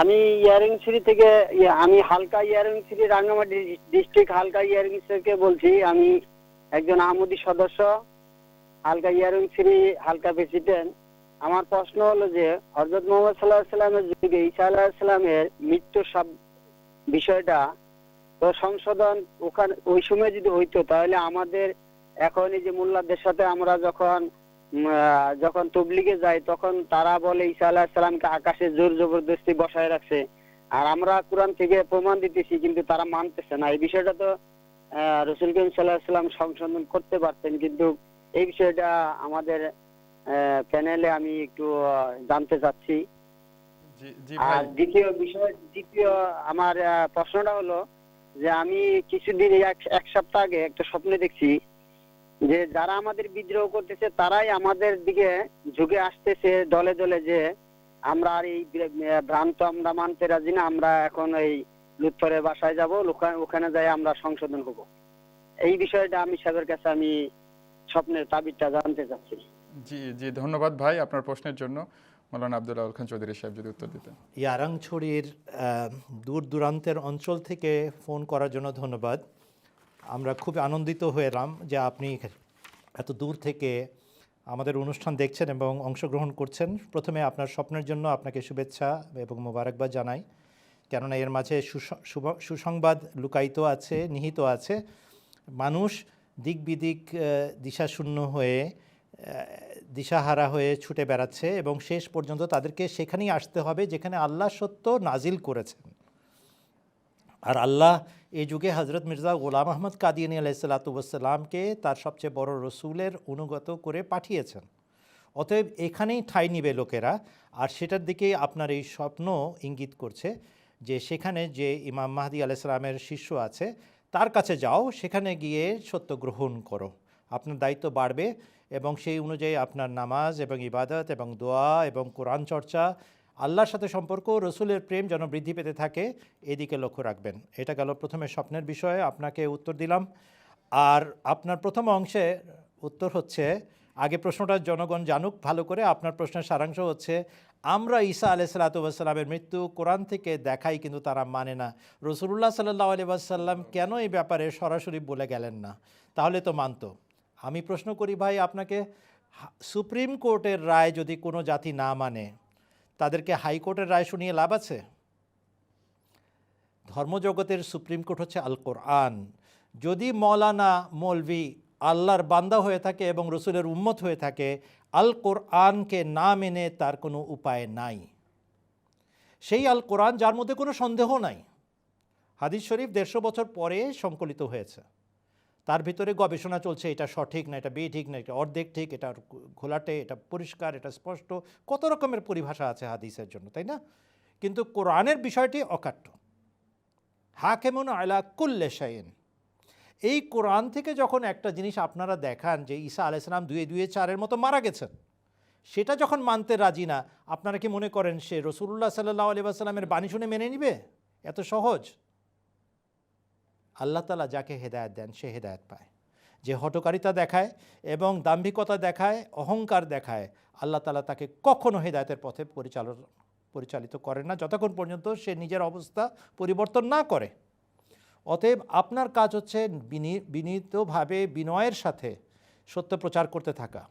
আমি earring city থেকে ইয়ে, আমি হালকা ইয়ারিং সিটি রাঙ্গামাটি ডিস্ট্রিক্ট হালকা ইয়ারিং থেকে বলছি। আমি একজন আহমদি সদস্য হালকা ইয়ারিং সিটি হালকা প্রেসিডেন্ট। আমার প্রশ্ন হলো যে হজরত মোহাম্মদ সাল্লাহ সাল্লামের যুগে ঈসা আল্লাহ সাল্লামের মৃত্যু সব বিষয়টা তো সংশোধন ওখানে ওই সময় যদি হইতো তাহলে আমাদের এখন এই যে মোল্লাদের সাথে আমরা যখন যখন তবলিগে যাই তখন তারা বলে ঈসা আল্লাহ সাল্লামকে আকাশে জোর জবরদস্তি বসায় রাখছে। আর আমরা কোরআন থেকে প্রমাণ দিতেছি কিন্তু তারা মানতেছে না। এই বিষয়টা তো আহ, রসুল করিম সাল্লাহ সাল্লাম সংশোধন করতে পারতেন কিন্তু এই বিষয়টা আমাদের প্যানেলে আমি একটু জানতে চাচ্ছি। আর দ্বিতীয় বিষয় দ্বিতীয় আমার প্রশ্নটা হলো যে আমি কিছুদিন এক এক সপ্তাহ আগে একটা স্বপ্নে দেখছি যে যারা আমাদের বিদ্রোহ করতেছে তারাই আমাদের দিকে ঝুঁকে আসতেছে দলে দলে যে আমরা আর এই ভ্রান্ত আমরা মানতে রাজি না আমরা এখন এই লুৎফরের বাসায় যাব ওখানে যাই আমরা সংশোধন হব এই বিষয়টা আমি সাহেবের কাছে আমি স্বপ্নের তাবিরটা জানতে চাচ্ছি। জি জি ধন্যবাদ ভাই আপনার প্রশ্নের জন্য। মৌলানা আব্দুল্লাহ খান চৌধুরী সাহেব যদি উত্তর দিতেন। ইয়ারাংছড়ির আহ, দূর দূরান্তের অঞ্চল থেকে ফোন করার জন্য ধন্যবাদ। আমরা খুব আনন্দিত হয়েলাম যে আপনি এত দূর থেকে আমাদের অনুষ্ঠান দেখছেন এবং অংশগ্রহণ করছেন। প্রথমে আপনার স্বপ্নের জন্য আপনাকে শুভেচ্ছা এবং মোবারকবাদ জানাই। কেননা এর মাঝে সুস- সুসংবাদ লুকায়িত আছে, নিহিত আছে। মানুষ দিক বিদিক দিশাশূন্য হয়ে দিশাহারা হয়ে ছুটে বেড়াচ্ছে এবং শেষ পর্যন্ত তাদেরকে সেখানেই আসতে হবে যেখানে আল্লাহ সত্য নাজিল করেছেন। আর আল্লাহ এই যুগে হজরত মির্জা গোলাম আহমদ কাদিয়ানি আলাইসাল্লাতুবসাল্লামকে তার সবচেয়ে বড় রসুলের অনুগত করে পাঠিয়েছেন। অতএব এখানেই ঠাঁই নিবে লোকেরা। আর সেটার দিকেই আপনার এই স্বপ্ন ইঙ্গিত করছে যে সেখানে যে ইমাম মাহদি আলাইসালামের শিষ্য আছে, তার কাছে যাও, সেখানে গিয়ে সত্য গ্রহণ করো। আপনার দায়িত্ব বাড়বে এবং সেই অনুযায়ী আপনার নামাজ এবং ইবাদত এবং দোয়া এবং কোরআন চর্চা আল্লাহর সাথে সম্পর্ক, রসুলের প্রেম যেন বৃদ্ধি পেতে থাকে, এদিকে লক্ষ্য রাখবেন। এটা গেল প্রথমে স্বপ্নের বিষয়ে, আপনাকে উত্তর দিলাম। আর আপনার প্রথম অংশে উত্তর হচ্ছে, আগে প্রশ্নটা জনগণ জানুক, ভালো করে আপনার প্রশ্নের সারাংশ হচ্ছে, আমরা ঈসা আলি আলাইসালাতামের মৃত্যু কোরআন থেকে দেখাই কিন্তু তারা মানে না। রসুল্লাহ সাল্লাহ আলি আসাল্লাম কেন এই ব্যাপারে সরাসরি বলে গেলেন না? তাহলে তো মানতো। আমি প্রশ্ন করি ভাই আপনাকে সুপ্রিম কোর্টের রায় যদি কোনো জাতি না মানে তাদেরকে হাইকোর্টের রায় শুনিয়ে লাভ আছে? ধর্মজগতের সুপ্রিম কোর্ট হচ্ছে আল কোরআন। যদি মৌলানা মৌলভি আল্লাহর বান্দা হয়ে থাকে এবং রসুলের উম্মত হয়ে থাকে, আল কোরআনকে না মেনে তার কোনো উপায় নাই। সেই আল কোরআন যার মধ্যে কোনো সন্দেহ নাই। হাদিস শরীফ দেড়শো বছর পরে সংকলিত হয়েছে। তার ভিতরে গবেষণা চলছে, এটা সঠিক না, এটা বেঠিক না, এটা অর্ধেক ঠিক, এটা ঘোলাটে এটা পরিষ্কার, এটা স্পষ্ট, কত রকমের পরিভাষা আছে হাদিসের জন্য, তাই না? কিন্তু কোরআনের বিষয়টি অকাট্য। হাকেমন আলা কুল্লে শাইন এই কোরআন থেকে যখন একটা জিনিস আপনারা দেখান যে ঈসা আলাইসালাম দুয়ে দুয়ে চারের মতো মারা গেছেন, সেটা যখন মানতে রাজি না, আপনারা কি মনে করেন সে রসুল্লাহ সাল্লাহ আলি আসাল্লামের বাণী শুনে মেনে নিবে? এত সহজ। আল্লাহ তালা যাকে হেদায়ত দেন, সে হেদায়ত পায়। যে হটকারিতা দেখায় এবং দাম্ভিকতা দেখায়, অহংকার দেখায়, আল্লাহ তালা তাকে কখনো হেদায়তের পথে পরিচালন, পরিচালিত করেন না। যতক্ষণ পর্যন্ত সে নিজের অবস্থা পরিবর্তন না করে। অতএব আপনার কাজ হচ্ছে বিনি- বিনীতভাবে বিনয়ের সাথে সত্য প্রচার করতে থাকা।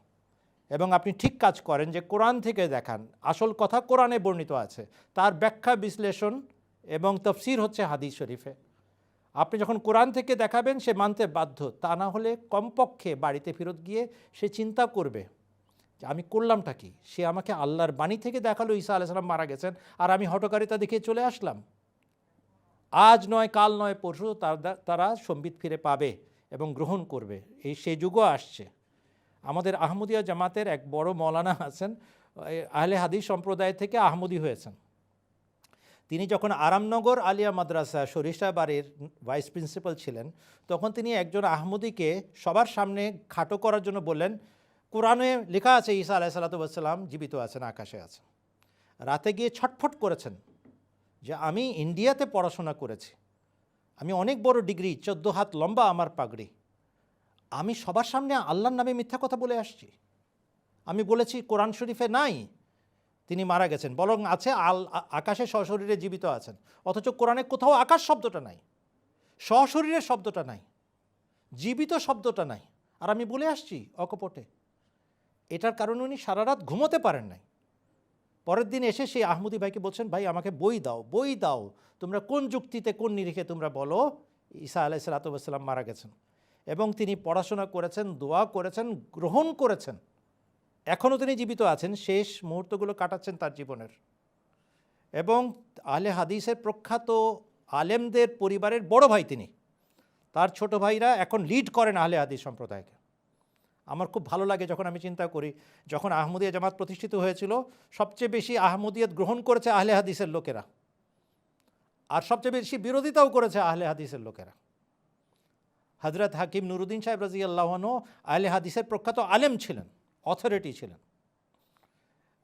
এবং আপনি ঠিক কাজ করেন যে কোরআন থেকে দেখান। আসল কথা কোরআনে বর্ণিত আছে। তার ব্যাখ্যা বিশ্লেষণ এবং তফসির হচ্ছে হাদিস শরীফে। আপনি যখন কোরআন থেকে দেখাবেন, সে মানতে বাধ্য। তা না হলে কমপক্ষে বাড়িতে ফেরত গিয়ে সে চিন্তা করবে যে আমি করলামটা কি? সে আমাকে আল্লাহর বাণী থেকে দেখাল, ঈসা আলাইসালাম মারা গেছেন আর আমি হটকারিতা দেখে চলে আসলাম। আজ নয়, কাল নয়, পরশু তারা সম্বিত ফিরে পাবে এবং গ্রহণ করবে। এই সে যুগও আসছে। আমাদের আহমদিয়া জামাতের এক বড় মৌলানা আছেন আহলে হাদিস সম্প্রদায় থেকে আহমদি হয়েছেন। তিনি যখন আরামনগর আলিয়া মাদ্রাসা সরিষা বাড়ির ভাইস প্রিন্সিপাল ছিলেন, তখন তিনি একজন আহমদিকে সবার সামনে খাটো করার জন্য বললেন, কোরআনে লেখা আছে, ঈসা আলাহ সাল্লাতাম জীবিত আছেন, আকাশে আছেন। রাতে গিয়ে ছটফট করেছেন যে, আমি ইন্ডিয়াতে পড়াশোনা করেছি। আমি অনেক বড় ডিগ্রি, চোদ্দ হাত লম্বা আমার পাগড়ি। আমি সবার সামনে আল্লাহর নামে মিথ্যা কথা বলে আসছি। আমি বলেছি, কোরআন শরীফে নাই তিনি মারা গেছেন। বরং আছে আল আকাশে সশরীরে জীবিত আছেন। অথচ কোরআনে কোথাও আকাশ শব্দটা নাই। সশরীরের শব্দটা নাই। জীবিত শব্দটা নাই। আর আমি বলে আসছি অকপটে। এটার কারণে উনি সারা রাত ঘুমোতে পারেন নাই। পরের দিন এসে সেই আহমদি ভাইকে বলছেন, ভাই, আমাকে বই দাও বই দাও। তোমরা কোন যুক্তিতে কোন নিরিখে তোমরা বলো, ঈসা আলাহ সালাতাম মারা গেছেন। এবং তিনি পড়াশোনা করেছেন, দোয়া করেছেন, গ্রহণ করেছেন। এখনও তিনি জীবিত আছেন, শেষ মুহূর্তগুলো কাটাচ্ছেন তার জীবনের। এবং আলে হাদিসের প্রখ্যাত আলেমদের পরিবারের বড় ভাই তিনি। তার ছোট ভাইরা এখন লিড করেন আহলে হাদিস সম্প্রদায়কে। আমার খুব ভালো লাগে যখন আমি চিন্তা করি, যখন আহমদিয়া জামাত প্রতিষ্ঠিত হয়েছিল, সবচেয়ে বেশি আহমদিয়ত গ্রহণ করেছে আহলে হাদিসের লোকেরা। আর সবচেয়ে বেশি বিরোধিতাও করেছে আহলে হাদিসের লোকেরা। হজরত হাকিম নুরুদ্দিন সাহেব রাজি আল্লাহনও আহলে হাদিসের প্রখ্যাত আলেম ছিলেন। অথরিটি ছিলেন।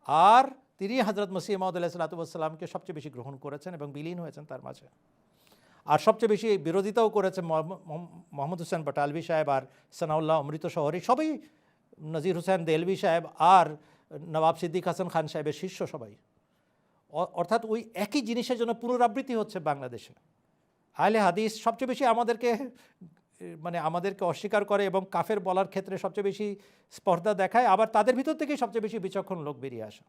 আর তিনি হজরত মসিহ মহম্মদ আল্লাহ সাল্লাতুসাল্লামকে সবচেয়ে বেশি গ্রহণ করেছেন এবং বিলীন হয়েছেন তার মাঝে। আর সবচেয়ে বেশি বিরোধিতাও করেছে মোহাম্ম- মোহাম্ম- মোহাম্মদ হোসেন বাটালভি সাহেব আর সানাউল্লাহ অমৃত শহরী। সবই নজির হোসেন, দেলভি সাহেব আর নবাব সিদ্দিক হাসান খান সাহেবের শিষ্য সবাই। অর্থাৎ ওই একই জিনিসের জন্য পুনরাবৃত্তি হচ্ছে বাংলাদেশে। আহলে হাদিস সবচেয়ে বেশি আমাদেরকে মানে আমাদেরকে অস্বীকার করে এবং কাফের বলার ক্ষেত্রে সবচেয়ে বেশি স্পর্ধা দেখায়, আবার তাদের ভিতর থেকেই সবচেয়ে বেশি বিচক্ষণ লোক বেরিয়ে আসে।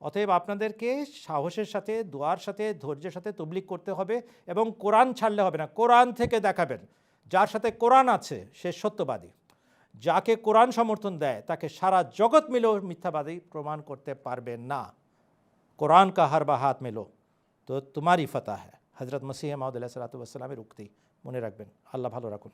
অতএব আপনাদেরকে সাহসের সাথে, দোয়ার সাথে, ধৈর্যের সাথে তবলিক করতে হবে এবং কোরআন ছাড়লে হবে না। কোরআন থেকে দেখাবেন। যার সাথে কোরআন আছে, সে সত্যবাদী। যাকে কোরআন সমর্থন দেয়, তাকে সারা জগৎ মিলেও মিথ্যাবাদী প্রমাণ করতে পারবে না। কোরআন কা হার বা হাত মেলো? তো তোমারই ফতা হ্যাঁ হজরত মসিহ মাহমুদুল্লাহ সালাতামের উক্তি। মনে রাখবেন। আল্লাহ ভালো রাখুন।